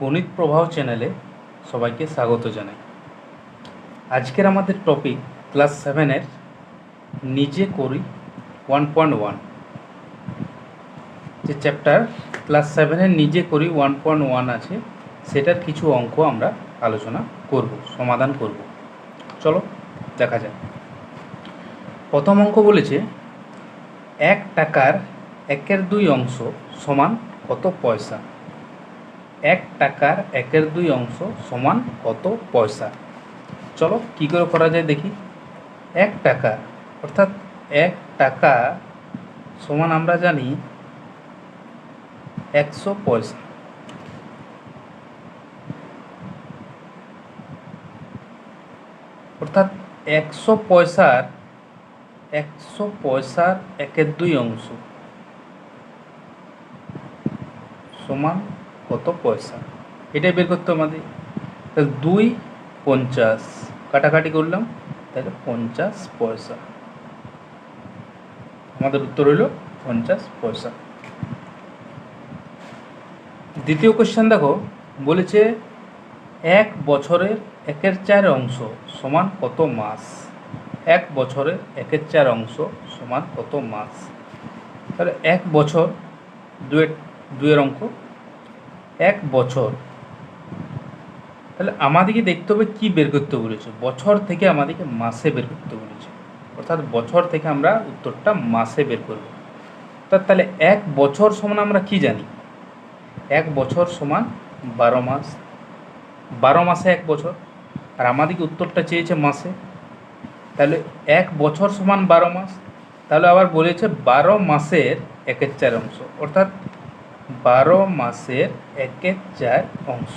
গণিত প্রবাহ চ্যানেলে সবাইকে স্বাগত জানাই। আজকের আমাদের টপিক ক্লাস সেভেনের নিজে করি ওয়ান পয়েন্ট ওয়ান যে চ্যাপ্টার ক্লাস সেভেনের নিজে করি ওয়ান পয়েন্ট ওয়ান আছে, সেটার কিছু অঙ্ক আমরা আলোচনা করব, সমাধান করব। চলো, দেখা যাক। প্রথম অঙ্ক বলেছে, এক টাকার একের দুই অংশ সমান কত পয়সা? এক টাকার একের দুই অংশ সমান কত পয়সা? চলো কী করে করা যায় দেখি। এক টাকা, অর্থাৎ এক টাকা সমান আমরা জানি একশো পয়সা। অর্থাৎ একশো পয়সার একশো পয়সার একের দুই অংশ সমান কত পয়সা? এটাই বের করতে আমাদের। তাহলে দুই পঞ্চাশ। কাটাকাটি করলাম, তাহলে পঞ্চাশ পয়সা। আমাদের উত্তর হইল পঞ্চাশ পয়সা। দ্বিতীয় কোশ্চেন দেখো, বলেছে এক বছরের একের চার অংশ সমান কত মাস? এক বছরের একের চার অংশ সমান কত মাস? তাহলে এক বছর দুয়ের দুয়ের অঙ্ক এক বছর। তাহলে আমাদেরকে দেখতে হবে কি বের করতে বলেছে। বছর থেকে আমাদেরকে মাসে বের করতে বলেছে। অর্থাৎ বছর থেকে আমরা উত্তরটা মাসে বের করব। তাহলে এক বছর সমান আমরা কি জানি? এক বছর সমান বারো মাস। বারো মাসে এক বছর। আর আমাদেরকে উত্তরটা চেয়েছে মাসে। তাহলে এক বছর সমান বারো মাস। তাহলে আবার বলেছে বারো মাসের একের চার অংশ। অর্থাৎ বারো মাসের একের চার অংশ।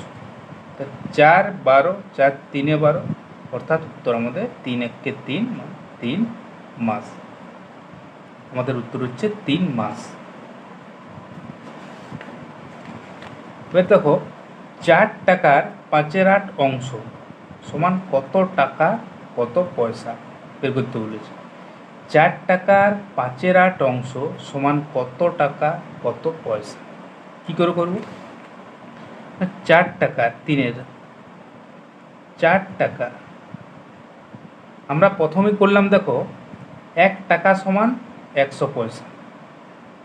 তা চার বারো, চার তিনে বারো, অর্থাৎ উত্তর আমাদের তিন একে তিন মানে তিন মাস। আমাদের উত্তর হচ্ছে তিন মাস। দেখো, চার টাকার পাঁচের আট অংশ সমান কত টাকা, কত পয়সা? বের করতে বলেছে। চার টাকার পাঁচের আট অংশ সমান কত টাকা, কত পয়সা? কি করে করব? চার টাকা, তিনের। চার টাকা। আমরা প্রথমে করলাম, দেখো, এক টাকা সমান একশো পয়সা।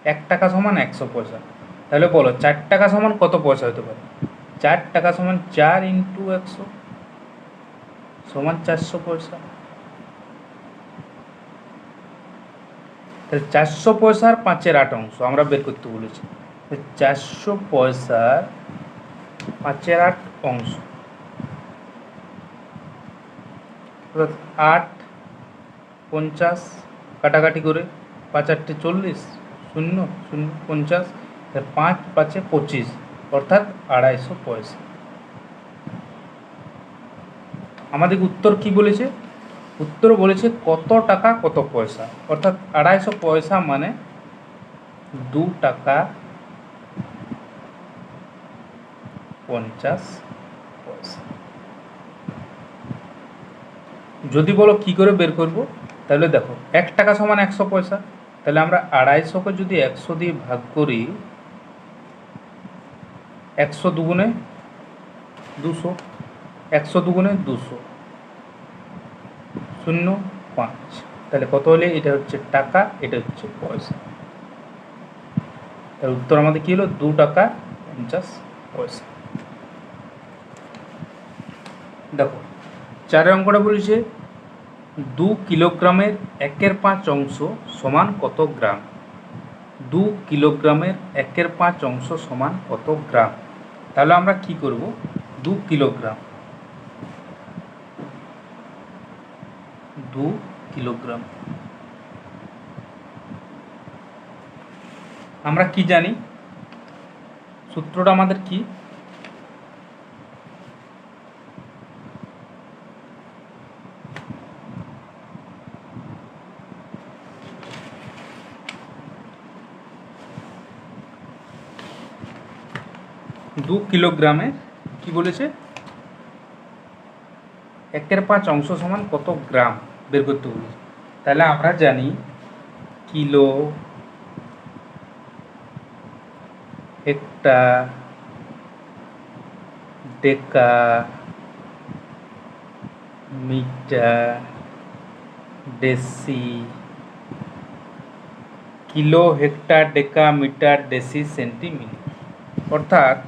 এক টাকা সমান একশো পয়সা। তাহলে বলো, চার টাকা সমান কত পয়সা হতে পারে? চার টাকা সমান চার ইন্টু একশো সমান চারশো পয়সা। তাহলে চারশো পয়সার পাঁচের আট অংশ, আমরা বের করতে বলেছি। চারশো পয়সার পাঁচের আট অংশ। অর্থাৎ আট, পঞ্চাশ, কাটাকাটি করে পাঁচ আটটে চল্লিশ, শূন্য শূন্য, পঞ্চাশ পাঁচ পাঁচে পঁচিশ, অর্থাৎ আড়াইশো পয়সা। আমাদের উত্তর কি বলেছে? উত্তর বলেছে কত টাকা কত পয়সা, অর্থাৎ আড়াইশো পয়সা মানে দু টাকা পঞ্চাশ পয়সা। যদি বলো কি করে বের করব, তাহলে দেখো, এক টাকা সমান একশো পয়সা, তাহলে আমরা আড়াইশোকে যদি একশো দিয়ে ভাগ করি, একশো দুগুণে দুশো, একশো দুগুণে দুশো, শূন্য পাঁচ। তাহলে কত হলে? এটা হচ্ছে টাকা, এটা হচ্ছে পয়সা। তার উত্তর আমাদের কী হলো? দু টাকা পঞ্চাশ পয়সা। দেখো, চারের অঙ্কটা বলেছে, দু কিলোগ্রামের একের পাঁচ অংশ সমান কত গ্রাম? দু কিলোগ্রামের একের পাঁচ অংশ সমান কত গ্রাম? তাহলে আমরা কি করব? দু কিলোগ্রাম। দু কিলোগ্রাম। আমরা কি জানি? সূত্রটা আমাদের কি? দু কিলোগ্রামের কি বলেছে? একের পাঁচ অংশ সমান কত গ্রাম? বের করতে বলেছে তাহলে আমরা জানি, kilo hecto deca metre deci, kilo hecto deca metre deci centimetre. অর্থাৎ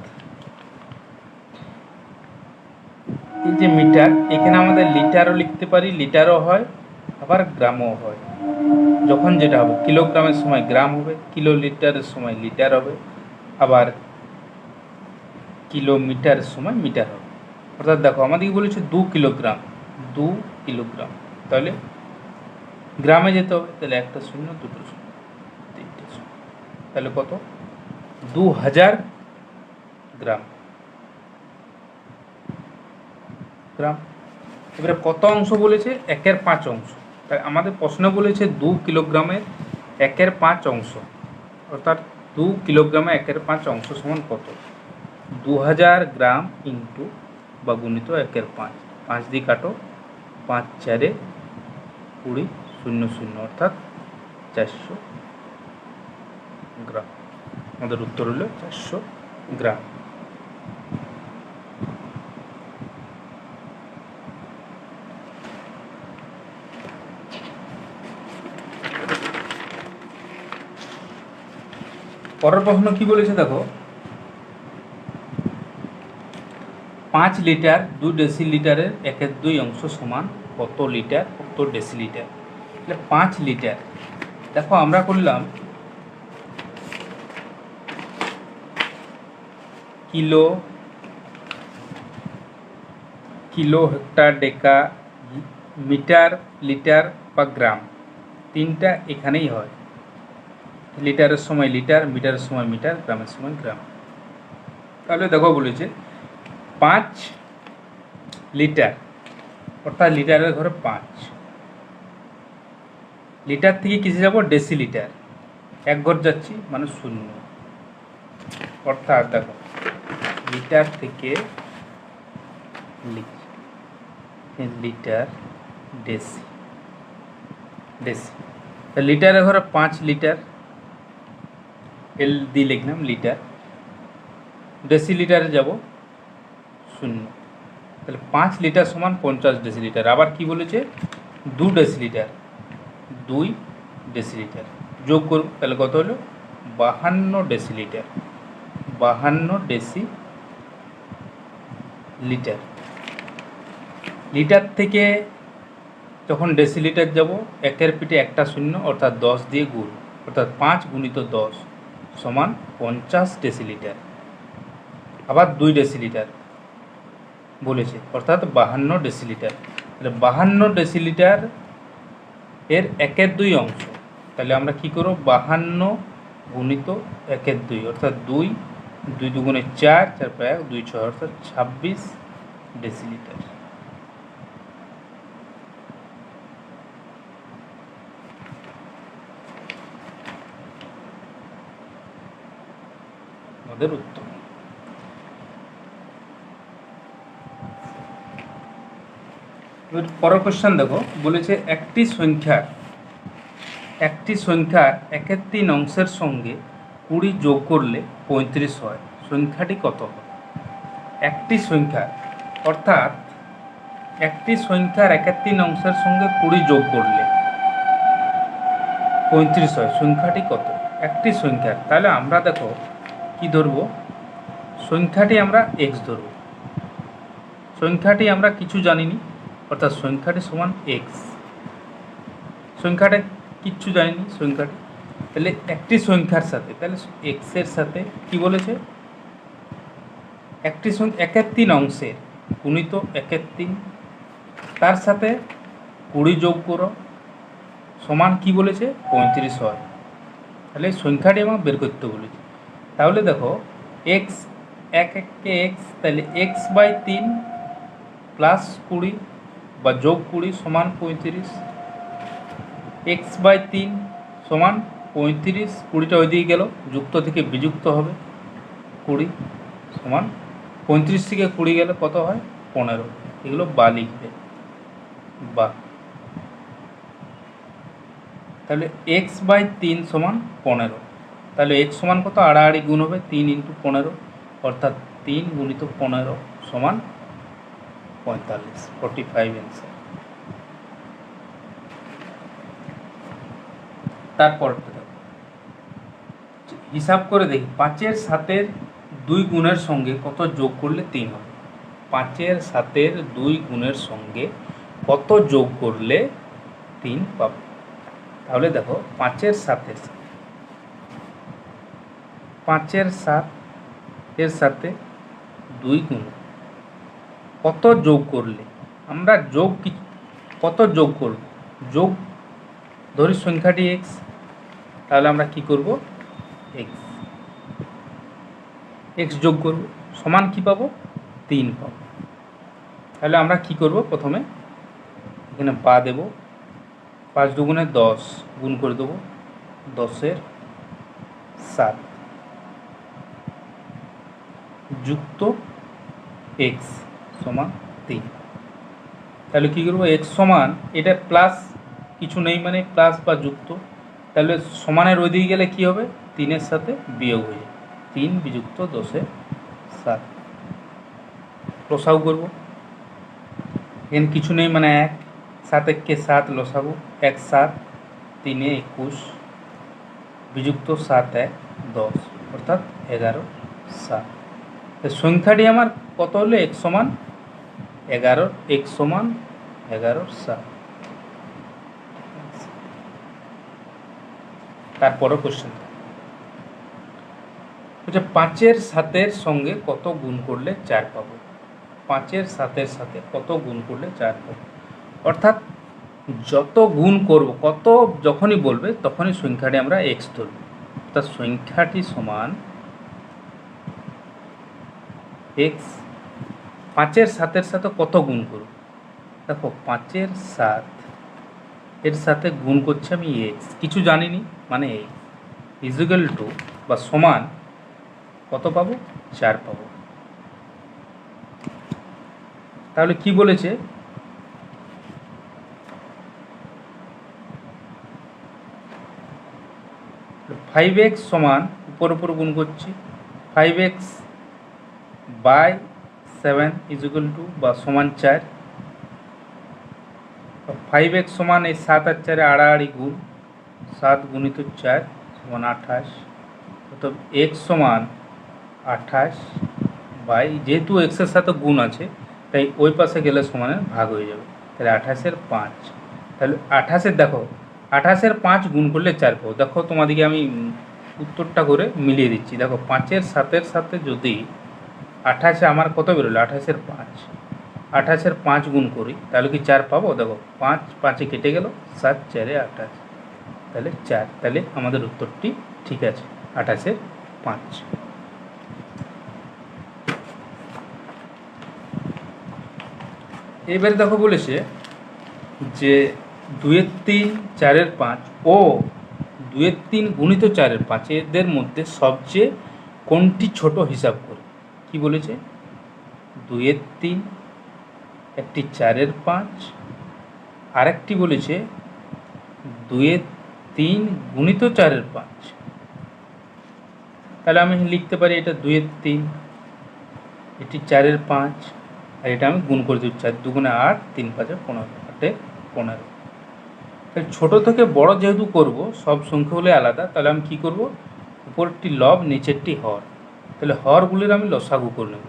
এই যে মিটার। এখানে আমাদের লিটারও লিখতে পারি, লিটারও হয়, আবার গ্রামও হয়। যখন যেটা হবে, কিলোগ্রামের সময় গ্রাম হবে কিলো লিটারের সময় লিটার হবে, আবার কিলোমিটারের সময় মিটার হবে। অর্থাৎ দেখো, আমাদেরকে বলেছে দু কিলোগ্রাম দু কিলোগ্রাম। তাহলে গ্রামে যেতে হবে, তাহলে একটা শূন্য, দুটো শূন্য, তিনটে শূন্য। তাহলে কত? দু হাজার গ্রাম। গ্রাম। এবারে কত অংশ বলেছে? একের পাঁচ অংশ। তাই আমাদের প্রশ্ন বলেছে দু কিলোগ্রামের একের পাঁচ অংশ। অর্থাৎ দু কিলোগ্রামে একের পাঁচ অংশ সমান কত? দু হাজার গ্রাম ইন্টু বা গুণিত একের পাঁচ। পাঁচ দিয়ে কাটো, পাঁচ চারে কুড়ি শূন্য শূন্য, অর্থাৎ চারশো গ্রাম। আমাদের উত্তর হলো চারশো গ্রাম। পরের প্রশ্ন কি বলেছে দেখো? পাঁচ লিটার দু ডেসিলিটারের একের দুই অংশ সমান কত লিটার? কত ডেসিলিটার? তাহলে পাঁচ লিটার। দেখো, আমরা করলাম kilo kilo hecto deca, metre, litre বা গ্রাম। তিনটা এখানেই হয়। লিটারের সময় লিটার, মিটারের সময় মিটার, গ্রামের সময় গ্রাম। তাহলে দেখো বলেছে, পাঁচ লিটার, অর্থাৎ লিটারের ঘরে পাঁচ। লিটার থেকে কিসে যাব? ডেসি লিটার এক ঘর যাচ্ছি মানে শূন্য। অর্থাৎ দেখো, লিটার থেকে লিটার ডেসি ডেসি। লিটারের ঘরে পাঁচ লিটার। এল দিয়ে লিখলাম, লিটার। ডেসিলিটারে যাব, শূন্য। তাহলে পাঁচ লিটার সমান পঞ্চাশ ডেসিলিটার। আবার কি বলেছে? দু ডেসিলিটার। দুই ডেসিলিটার। যোগ করব তাহলে কত হলো? বাহান্ন ডেসিলিটার। বাহান্ন ডেসি লিটার লিটার থেকে যখন ডেসিলিটার যাব, একের পিঠে একটা শূন্য, অর্থাৎ দশ দিয়ে গুণ। অর্থাৎ পাঁচ গুণিত দশ। সমান পঞ্চাশ ডেসিলিটার। আবার দুই ডেসিলিটার বলেছে অর্থাৎ বাহান্ন ডেসিলিটার। তাহলে বাহান্ন ডেসিলিটার এর একের দুই অংশ। তাহলে আমরা কি করব? বাহান্ন গুণিত একের দুই অর্থাৎ দুই দুই দুগুণে চার চার এক, দুই ছয় অর্থাৎ ছাব্বিশ ডেসিলিটার। আমাদের উত্তর এবার পরের কোশ্চেন দেখো, বলেছে একটি সংখ্যার একটি সংখ্যার একের তিন অংশের সঙ্গে কুড়ি যোগ করলে পঁয়ত্রিশ হয়। সংখ্যাটি কত হয় একটি সংখ্যা অর্থাৎ একটি সংখ্যার একের তিন অংশের সঙ্গে কুড়ি যোগ করলে পঁয়ত্রিশ হয়। সংখ্যাটি কত? একটি সংখ্যার। তাহলে আমরা দেখো কি ধরবো? সংখ্যাটি আমরা এক্স ধরব। সংখ্যাটি আমরা কিছু জানিনি, অর্থাৎ সংখ্যাটি সমান এক্স সংখ্যাটা কিচ্ছু জানিনি, সংখ্যাটি। তাহলে একটি সংখ্যার সাথে, তাহলে এক্সের সাথে কি বলেছে? একটি একের তিন অংশের গুণিত একের তিন। তার সাথে কুড়ি যোগ করো, সমান কি বলেছে? পঁয়ত্রিশ হয়। তাহলে সংখ্যাটি আমার বের করতে বলেছে। তাহলে দেখো এক্স এক এককে এক্স তাহলে এক্স বাই তিন প্লাস কুড়ি বা যোগ কুড়ি সমান পঁয়ত্রিশ। এক্স বাই তিন সমান পঁয়ত্রিশ, কুড়িটা ওইদিকে গেল, যুক্ত থেকে বিযুক্ত হবে কুড়ি সমান পঁয়ত্রিশ থেকে কুড়ি গেলে কত হয়? পনেরো। এগুলো বা লিখবে। বা। তাহলে এক্স বাই তিন সমান পনেরো। তাহলে এক্স সমান কত? আড়াআড়ি গুণ হবে তিন ইন্টু পনেরো, অর্থাৎ তিন গুণিত পনেরো সমান পঁয়তাল্লিশ ফর্টি ফাইভ অ্যান্সার তারপরটা দেখো। হিসাব করে দেখি, পাঁচের সাতের দুই গুণের সঙ্গে কত যোগ করলে তিন হবে? পাঁচের সাতের দুই গুণের সঙ্গে কত যোগ করলে তিন পাবো? তাহলে দেখো, পাঁচের সাতের সাথে পাঁচের সাত, এর সাথে দুই গুণ। কত যোগ করলে? আমরা যোগ কি, কত যোগ করব? যোগ ধরি সংখ্যাটি এক্স তাহলে আমরা কি করব? এক্স এক্স যোগ করব, সমান কি পাবো? তিন পাবো। তাহলে আমরা কি করব প্রথমে? এখানে পা দেব। পাঁচ দুগুণে দশ, গুণ করে দেবো। দশের সাত। যুক্ত এক্স সমান তিন তাহলে কী করব? এক্স সমান, এটা প্লাস কিছু নেই মানে প্লাস বা যুক্ত। তাহলে সমানের ওই দিকে গেলে কী হবে? তিনের সাথে বিয়োগ হয়ে যাবে। তিন বিযুক্ত দশে সাত। লসাগু করব। এখানে কিছু নেই মানে এক। সাত এককে সাত লসাগু। এক সাত, তিনে একুশ। বিযুক্ত সাত এক, দশ। অর্থাৎ এগারো সাত। সংখ্যাটি আমার কত হলো? এক সমান এগারো এক সমান এগারো সাত। তারপরও কোশ্চেন বলছে, পাঁচের সাতের সঙ্গে কত গুণ করলে চার পাবো? পাঁচের সাতের সাথে কত গুণ করলে চার পাবো? অর্থাৎ যত গুণ করব, কত যখনই বলবে, তখনই সংখ্যাটি আমরা এক্স ধরব। অর্থাৎ সংখ্যাটি সমান এক্স পাঁচের সাতের সাথে কত গুণ করব? দেখো, পাঁচের সাত, এর সাথে গুণ করছি আমি এক্স কিছু জানিনি মানে এক্স ইজিক্যাল টু বা সমান কত পাবো? চার পাবো। তাহলে কি বলেছে? ফাইভ এক্স সমান, উপর উপর গুণ করছি five x by seven is equal two বা সমান চার। ফাইভ এক্স সমান এই সাত আর চারে আড়াআড়ি গুণ, সাত গুণিত চার সমান আঠাশ। অর্থাৎ এক্স সমান আঠাশ বাই, যেহেতু এক্সের সাথে গুণ আছে, তাই ওই পাশে গেলে সমানের ভাগ হয়ে যাবে। তাহলে আঠাশের পাঁচ। তাহলে আঠাশের দেখো, আঠাশের পাঁচ গুণ করলে চার পাবো। দেখো তোমাদেরকে আমি উত্তরটা করে মিলিয়ে দিচ্ছি। দেখো পাঁচের সাতের সাথে যদি আঠাশে আমার কত বেরোলো? আঠাশের পাঁচ। আঠাশের পাঁচ গুণ করি, তাহলে কি চার পাবো? দেখো, পাঁচ, পাঁচে কেটে গেল, সাত, চারে আঠাশ। তাহলে চার, তাহলে আমাদের উত্তরটি ঠিক আছে, আঠাশের পাঁচ। এবারে দেখো বলেছে যে দুয়ের তিন, চারের পাঁচ, ও দুয়ের তিন গুণিত চারের পাঁচ, এদের মধ্যে সবচেয়ে কোনটি ছোট হিসাব করে? কি বলেছে? দুয়ের তিন, একটি চারের পাঁচ। আরেকটি বলেছে দুয়ের তিন গুণিত চারের পাঁচ। তাহলে আমি লিখতে পারি এটা দুয়ের তিন, এটি চারের পাঁচ, আর এটা আমি গুণ করে দিচ্ছি। চার দুগুণে আট, তিন পাঁচে পনেরো, আটে পনেরো। তাহলে ছোটো থেকে বড় যেহেতু করব, সব সংখ্যাগুলো আলাদা, তাহলে আমি কি করব? উপরটি লব, নিচেরটি হর। তাহলে হরগুলির আমি লসাগু করে নেব।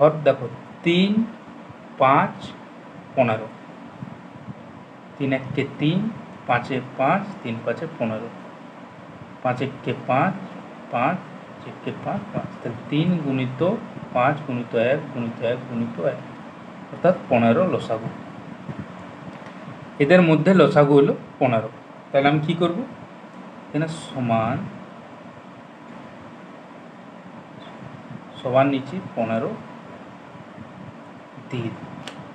হর দেখো, তিন, পাঁচ, পনেরো। তিন এককে তিন, পাঁচে পাঁচ, তিন পাঁচে পনেরো। পাঁচ এককে পাঁচ পাঁচ এককে পাঁচ পাঁচ। তাহলে তিন গুণিত পাঁচ গুণিত এক গুণিত এক গুণিত এক। অর্থাৎ পনেরো লসাগু। এদের মধ্যে লসাগু হলো পনেরো। তাহলে আমি কি করব? এখানে সমান সবার নিচে পনেরো দিয়ে।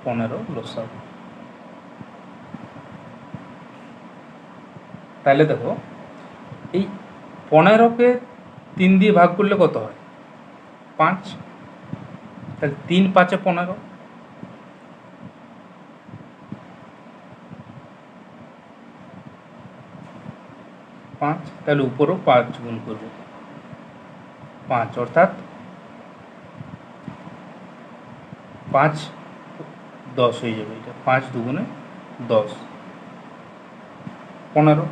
পনেরো, লসাগু। তাহলে দেখো, এই পনেরোকে তিন দিয়ে ভাগ করলে কত হয়? পাঁচ। তাহলে তিন পাঁচে পনেরো। পাঁচ, তাহলে উপরও পাঁচ গুণ করব। পাঁচ, অর্থাৎ পাঁচ দশ হয়ে যাবে এটা। পাঁচ দুগুণে দশ। পনেরো।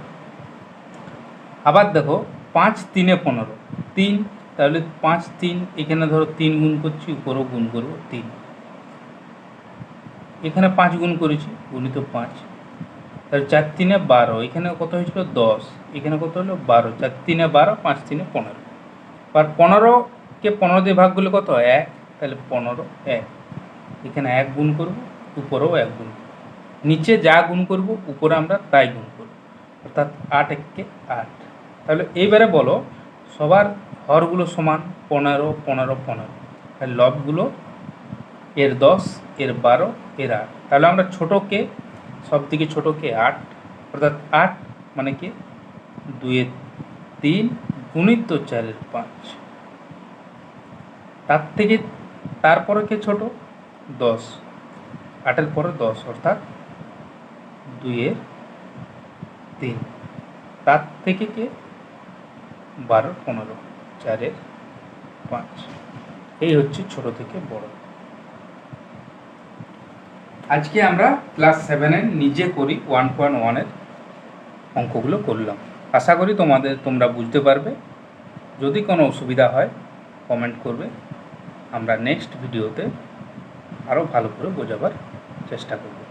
আবার দেখো, পাঁচ তিনে পনেরো। তিন, তাহলে পাঁচ তিন, এখানে ধরো তিন গুণ করছি, উপরেও গুণ করব তিন। এখানে পাঁচ গুণ করেছি, গুণিত পাঁচ। তাহলে চার তিনে বারো, এখানে কত হয়েছিল দশ, এখানে কত হলো বারো, চার তিনে বারো, পাঁচ তিনে পনেরো। আর পনেরোকে পনেরো দিয়ে ভাগ করলে কত এক, তাহলে পনেরো, এক। এখানে এক গুণ করব, উপরেও এক গুণ। নিচে যা গুণ করব, উপরে আমরা তাই গুণ করব। অর্থাৎ আট এককে আট। তাহলে এইবারে বলো, সবার হরগুলো সমান পনেরো পনেরো পনেরো। আর লবগুলো এর দশ, এর বারো, এর আট। তাহলে আমরা ছোটোকে সব থেকে ছোটোকে আট। অর্থাৎ আট মানে কি? দুয়ের তিন গুণিত চারের পাঁচ। তার থেকে তারপরে কে ছোট? দশ। আটের পরে দশ, অর্থাৎ দুইয়ের তিন। তার থেকে কে? বারো, পনেরো, চারের পাঁচ। এই হচ্ছে ছোট থেকে বড়। আজকে আমরা ক্লাস সেভেনের নিজে করি ওয়ান পয়েন্ট ওয়ানের অঙ্কগুলো করলাম। আশা করি তোমাদের, তোমরা বুঝতে পারবে। যদি কোনো অসুবিধা হয়, কমেন্ট করবে। আমরা নেক্সট ভিডিওতে আরও ভালো করে বোঝাবার চেষ্টা করব।